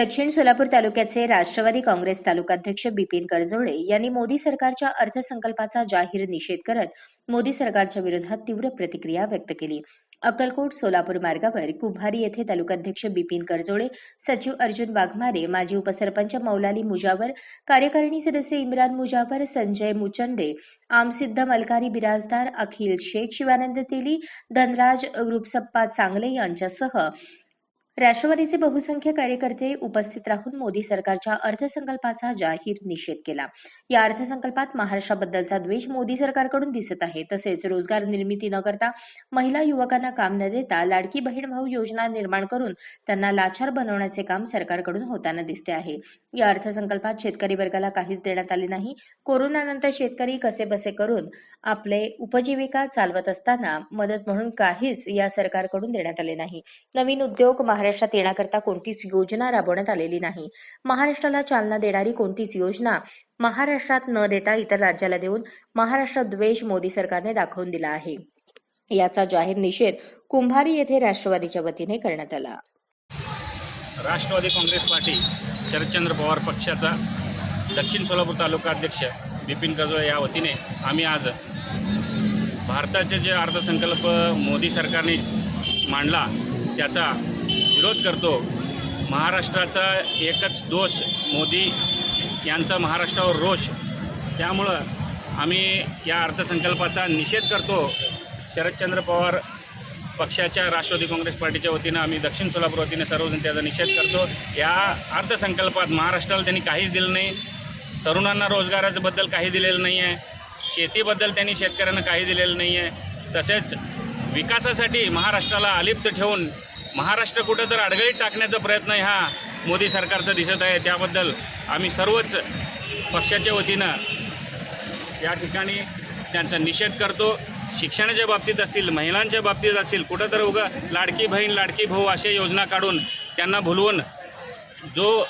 दक्षिण सोलापूर तालुक्याचे राष्ट्रवादी काँग्रेस तालुकाध्यक्ष बिपिन करजोळे यांनी मोदी सरकारच्या अर्थसंकल्पाचा जाहीर निषेध करत मोदी सरकारच्या विरोधात तीव्र प्रतिक्रिया व्यक्त केली. अक्कलकोट सोलापूर मार्गावर कुभारी येथे तालुकाध्यक्ष बिपिन करजोळे सचिव अर्जुन वाघमारे माजी उपसरपंच मौलाली मुजावर कार्यकारिणी सदस्य इम्रान मुजावर संजय मुचंडे आमसिद्ध मलकारी बिराजदार अखिल शेख शिवानंद तेली धनराज ग्रुपसप्पा चांगले यांच्यासह राष्ट्रवादीचे बहुसंख्य कार्यकर्ते उपस्थित राहून मोदी सरकारच्या अर्थसंकल्पाचा जाहीर निषेध केला. या अर्थसंकल्पात महाराष्ट्राबद्दलचा द्वेष मोदी सरकारकडून दिसत आहे. तसेच रोजगार निर्मिती न करता महिला युवकांना काम न देता लाडकी बहीण भाऊ योजना निर्माण करून त्यांना लाचार बनवण्याचे काम सरकारकडून होताना दिसते आहे. या अर्थसंकल्पात शेतकरी वर्गाला काहीच देण्यात आले नाही. कोरोनानंतर शेतकरी कसेबसे करून आपले उपजीविका चालवत असताना मदत म्हणून काहीच या सरकारकडून देण्यात आले नाही. नवीन उद्योग महाराष्ट्रात येण्याकरता कोणतीच योजना राबवण्यात आलेली नाही. महाराष्ट्राला चालना देणारी कोणतीच योजना महाराष्ट्रात न देता इतर राज्याला देऊन महाराष्ट्रात द्वेष मोदी सरकारने दाखवून दिला आहे. याचा जाहीर निषेध कुंभारी येथे राष्ट्रवादीच्या वतीने करण्यात आला. राष्ट्रवादी काँग्रेस पार्टी शरदचंद्र पवार पक्षाचा दक्षिण सोलापूर तालुका अध्यक्ष बिपिन करजोळे या वतीने आम्ही आज भारताचे जे अर्थसंकल्प मोदी सरकारने मांडला त्याचा विरोध करतो. महाराष्ट्राचा एकच दोष मोदी यांचा महाराष्ट्रावर रोष. त्यामुळं आम्ही या अर्थसंकल्पाचा निषेध करतो. शरदचंद्र पवार पक्षाच्या राष्ट्रवादी काँग्रेस पार्टीच्या वतीनं आम्ही दक्षिण सोलापूर वतीने सर्वजण त्याचा निषेध करतो. या अर्थसंकल्पात महाराष्ट्राला त्यांनी काहीच दिलं नाही. तरुणांना रोजगाराबद्दल काही दिलेलं नाही आहे शेतीबद्दल त्यांनी शेतकऱ्यांना काही दिलेलं नाही आहे तसेच विकासासाठी महाराष्ट्राला अलिप्त ठेवून महाराष्ट्र कुठं तर अडगळीत टाकण्याचा प्रयत्न हा मोदी सरकारचा दिसत आहे. त्याबद्दल आम्ही सर्वच पक्षाच्या वतीनं या ठिकाणी त्यांचा निषेध करतो. शिक्षणाच्या बाबतीत असतील महिलांच्या बाबतीत असतील कुठं तर उगा लाडकी बहीण लाडकी भाऊ अशा योजना काढून त्यांना भुलवून जो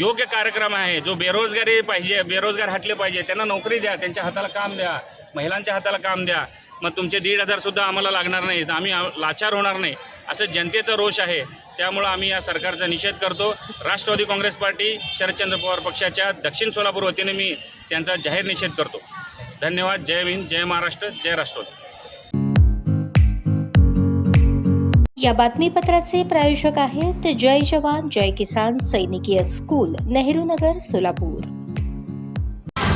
योग्य कार्यक्रम आहे जो बेरोजगारी पाहिजे बेरोजगार हटले पाहिजे त्यांना नोकरी द्या त्यांच्या हाताला काम द्या महिलांच्या हाताला काम द्या मग तुमचे दीड हजारसुद्धा आम्हाला लागणार नाहीत. आम्ही लाचार होणार नाही. असं जनतेचा रोष आहे. त्यामुळं आम्ही या सरकारचा निषेध करतो. राष्ट्रवादी काँग्रेस पार्टी शरदचंद्र पवार पक्षाच्या दक्षिण सोलापूर वतीने मी त्यांचा जाहीर निषेध करतो. धन्यवाद. जय हिंद जय महाराष्ट्र जय राष्ट्रवादी. या बातमीपत्राचे प्रायोजक आहेत जय जवान जय किसान सैनिकीय स्कूल नेहरू नगर सोलापूर.